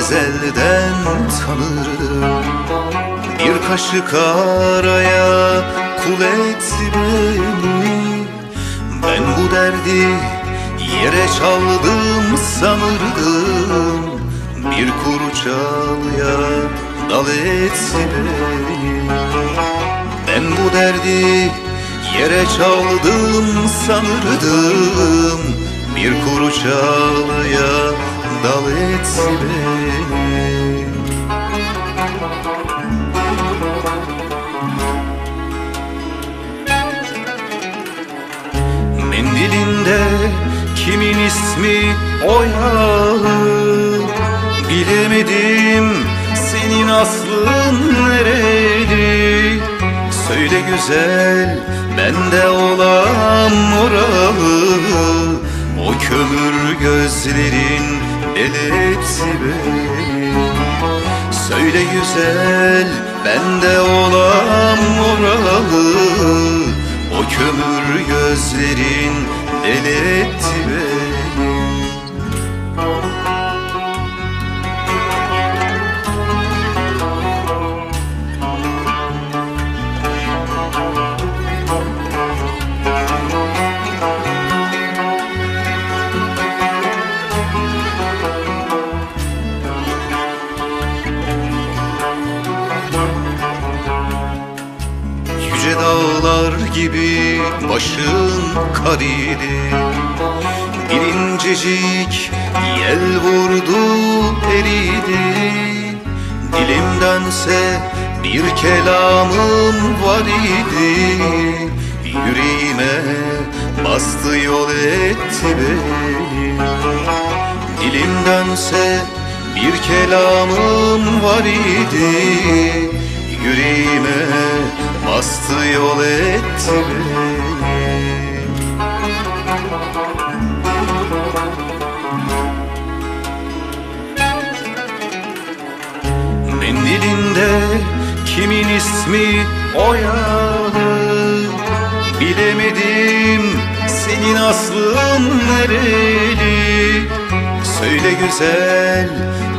ezelden tanırdım Bir kaşık araya kul et beni. Ben bu derdi yere çaldım sanırdım. Bir kuru çalıya dal et beni. Ben bu derdi yere çaldım sanırdım. Bir kuru çalıya dal et beni. Mendilinde kimin ismi o yağı Bilemedim senin aslın nereli. Söyle güzel bende olan oralı O kömür gözlerin belirtti beni Söyle güzel bende olan oralı O kömür gözlerin delirtti beni dağlar gibi başın karidi Bir incecik yel vurdu eridi Dilimdense bir kelamım var idi Yüreğime bastı yol etti beni. Dilimdense bir kelamım var idi bastı yol etti beni Mendilinde kimin ismi o yağı Bilemedim senin aslın nereli? Söyle güzel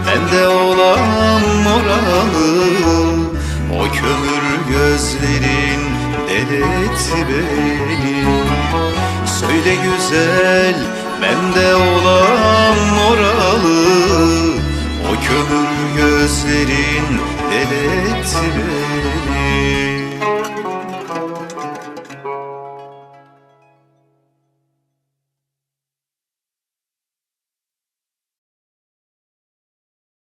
bende olan moralı O kömür gözlerin deletti beni. Söyle güzel bende olan moralı. O kömür gözlerin deletti beni